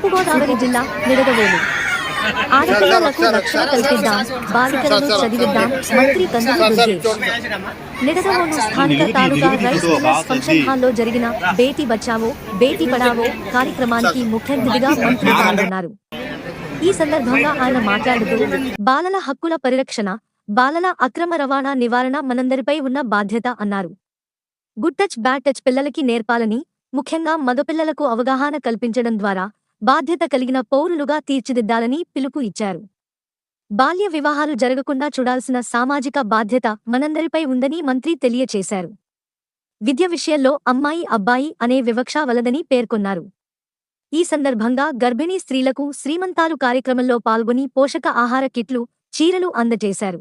తూర్పుగోదావరి జిల్లా నిడదవోలు. ఆడపిల్లలకు రక్షణ కల్పిద్దాం బాలికలను చదివిద్దాం మంత్రి కందులు దుర్గేష్ నిడదవోలు స్థానిక తాలూకా రైస్ మిల్లర్స్ ఫంక్షన్ హాల్లో జరిగిన బేటీ బచావో బేటీ పడావో కార్యక్రమానికి ముఖ్య అతిథిగా మంత్రి పాల్గొన్నారు. ఈ సందర్భంగా ఆయన మాట్లాడుతూ బాలల హక్కుల పరిరక్షణ బాలల అక్రమ రవాణా నివారణ మనందరిపై ఉన్న బాధ్యత అన్నారు. గుడ్ టచ్ బ్యాడ్ టచ్ పిల్లలకి నేర్పాలని ముఖ్యంగా మగపిల్లలకు అవగాహన కల్పించడం ద్వారా బాధ్యత కలిగిన పౌరులుగా తీర్చిదిద్దాలని పిలుపు ఇచ్చారు. బాల్య వివాహాలు జరగకుండా చూడాల్సిన సామాజిక బాధ్యత మనందరిపై ఉందని మంత్రి తెలియచేశారు. విద్య విషయంలో అమ్మాయి అబ్బాయి అనే వివక్ష వలదని పేర్కొన్నారు. ఈ సందర్భంగా గర్భిణీ స్త్రీలకు శ్రీమంతాలు కార్యక్రమంలో పాల్గొని పోషక ఆహార కిట్లు చీరలు అందజేశారు.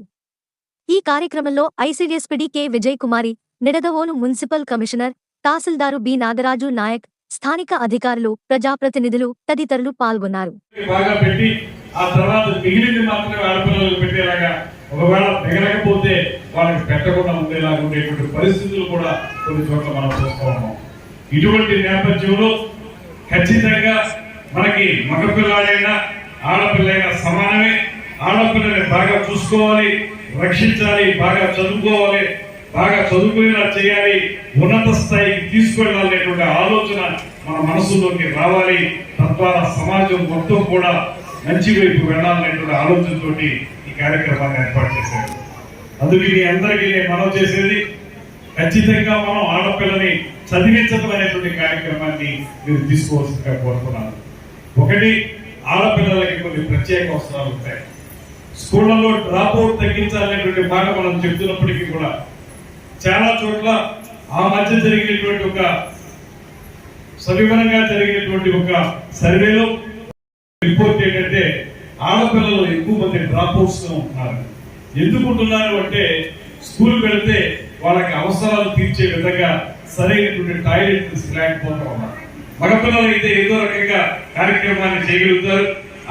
ఈ కార్యక్రమంలో ICDS PD K. Vijay Kumari Nidadavolu municipal commissioner tahsildar B. Nagaraju Nayak స్థానిక అధికారులు ప్రజాప్రతినిధులు తదితరులు పాల్గొన్నారు. బాగా పెట్టి ఆ తర్వాత మిగిలింది మాత్రమే ఆడపిల్లలకు పెట్టేలాగా ఒకవేళ మిగలకపోతే వాళ్ళకి పెట్టకుండా ఉండేలాగా ఉండేటువంటి పరిస్థితులు కూడా కొన్ని చోట్ల మనం చూస్తూ ఉన్నాం. ఇటువంటి నేపథ్యంలో ఖచ్చితంగా మనకి మగపిల్లాడైనా ఆడపిల్లైనా సమానమే. ఆడపిల్లని బాగా చూసుకోవాలి రక్షించాలి బాగా చదువుకోవాలి బాగా చదువుకునేలా చేయాలి ఉన్నత స్థాయికి తీసుకెళ్ళాలనేటువంటి ఆలోచన మన మనసులోకి రావాలి. తద్వారా సమాజం మొత్తం కూడా మంచి వైపు వెళ్ళాలనేటువంటి ఆలోచనతోటి ఈ కార్యక్రమాన్ని ఏర్పాటు చేశారు. అందుకే మీ అందరికీ నేను మనం చేసేది ఖచ్చితంగా మనం ఆడపిల్లని చదివించడం అనేటువంటి కార్యక్రమాన్ని మీరు తీసుకోవాల్సిందిగా కోరుతున్నాను. ఒకటి ఆడపిల్లలకి కొన్ని ప్రత్యేక అవసరాలు ఉంటాయి. స్కూళ్ళలో డ్రాప్ అవుట్ తగ్గించాలనేటువంటి మాట మనం చెప్తున్నప్పటికీ కూడా చాలా చోట్ల ఆ మధ్య జరిగినటువంటి ఒక సవివరంగా జరిగినటువంటి ఒక సర్వేలో రిపోర్ట్ ఏంటంటే ఆడపిల్లలు ఎక్కువ మంది డ్రాప్ అవుట్స్ ఉంటున్నారు. ఎందుకుంటున్నారు అంటే స్కూల్ వెళితే వాళ్ళకి అవసరాలు తీర్చే విధంగా సరైనటువంటి టాయిలెట్స్ లేకపోతూ ఉన్నారు. మగపిల్లలు అయితే ఏదో రకంగా కార్యక్రమాన్ని చేయగలుగుతారు.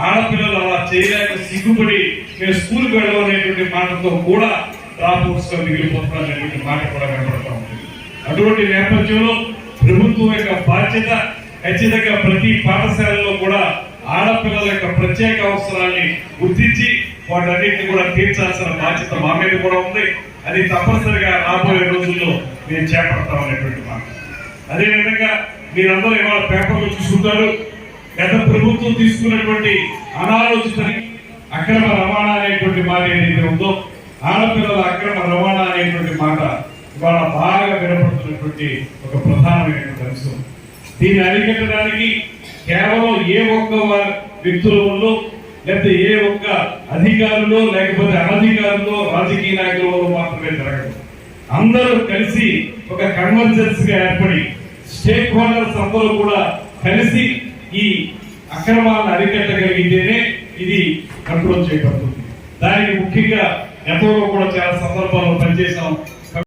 ఆడపిల్లలు అలా చేయలేక సిగ్గుపడి మేము స్కూల్కి వెళ్ళాలనేటువంటి మాటతో కూడా డ్రాప్ అవుట్స్గా మిగిలిపోతున్నారు అనేటువంటి మాట కూడా కనబడతా ఉంది. అటువంటి నేపథ్యంలో ప్రభుత్వం యొక్క బాధ్యత ఖచ్చితంగా ప్రతి పాఠశాలలో కూడా ఆడపిల్లల యొక్క ప్రత్యేక అవసరాన్ని గుర్తించి వాటన్నిటిని కూడా తీర్చాల్సిన బాధ్యత మా మీద కూడా ఉంది. అది తప్పనిసరిగా రాబోయే రోజుల్లో మేము చేపడతాం అనేటువంటి మాట. అదేవిధంగా మీరందరూ ఇవాళ పేపర్లు చూసుకుంటారు. గత ప్రభుత్వం తీసుకున్నటువంటి అనాలోచిత అక్రమ రవాణా అనేటువంటి మాట ఏదైతే ఉందో ఆడపిల్లల అక్రమ రవాణా అనేటువంటి మాట ఇవాళ బాగా వినపడుతున్నటువంటి ఒక ప్రధానమైనటువంటి అంశం. దీన్ని అరికట్టడానికి కేవలం ఏ ఒక్క వా- లేకపోతే ఏ ఒక్క అధికారులు లేకపోతే అనధికారులు రాజకీయ నాయకుల వల్ల మాత్రమే జరగదు. అందరూ కలిసి ఒక కన్వర్జెన్స్గా ఏర్పడి స్టేక్ హోల్డర్స్ అందరూ కూడా కలిసి ఈ అక్రమాలను అరికట్టగలిగితేనే ఇది కంట్రోల్ చేయబడుతుంది దానికి ముఖ్యంగా ఎంతో కూడా చాలా సందర్భాల్లో పనిచేసాం